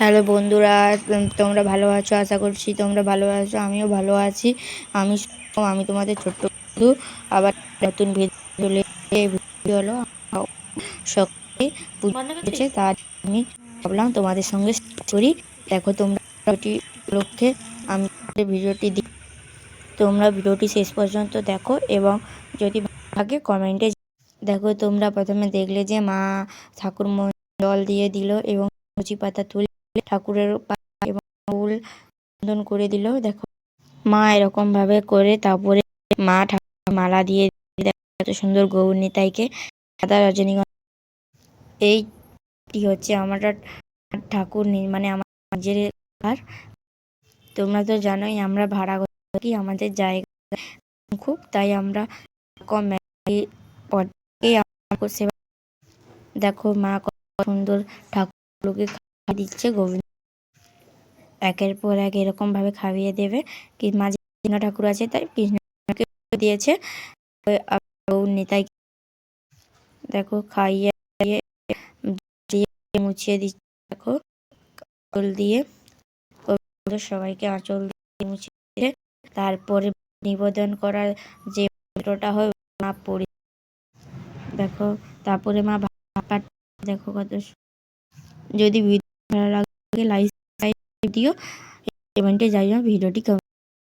Hello বন্ধুরা তোমরা ভালো আছো? আশা করছি তোমরা ভালো আছো আমিও ভালো আছি। আমি আমি তোমাদের ছোট্ট বন্ধু। আবার নতুন ভিডিও হলো সকালে পুজো তার আমি ভাবলাম তোমাদের সঙ্গে করি। দেখো তোমরা ভিডিওটি লক্ষ্যে আমি ভিডিওটি দিই তোমরা ভিডিওটি শেষ পর্যন্ত দেখো এবং যদি লাগে কমেন্টে দেখো তোমরা প্রথমে দেখলে যে মা ঠাকুর জল দিয়ে দিল এবং কচি পাতা তুলে ঠাকুরের এবং বন্ধন করে দিল। দেখো, মা এরকম ভাবে করে তারপরে মা ঠাকুর মালা দিয়ে এত সুন্দর গৌর নিতাইকে। সাদা রজনীগন্ধা। এইটি হচ্ছে আমার ঠাকুর মানে আমার নিজের তোমরা তো জানোই, আমরা ভাড়া করে থাকি আমাদের জায়গা। খুব, তাই আমরা কম দেখো মা, কত সুন্দর ঠাকুরগুলোকে দিচ্ছে গোবিন্দ। একের পর এক এরকম ভাবে খাইয়ে দেবে কি মাঝে কৃষ্ণ ঠাকুর আছে তাই কৃষ্ণকে দিয়েছে। নিতাই দেখো খাইয়ে দিয়ে মুছিয়ে দিচ্ছে। দেখো আঁচল দিয়ে সবাইকে আঁচল দিয়ে মুছিয়ে তারপরে নিবেদন করার যে মন্ত্রটা হয় মা পড়ে দেখো, তারপরে মা ভাপার দেখো কত যদি ভালো লাগে লাইক দিও কমেন্টে জানিও ভিডিওটি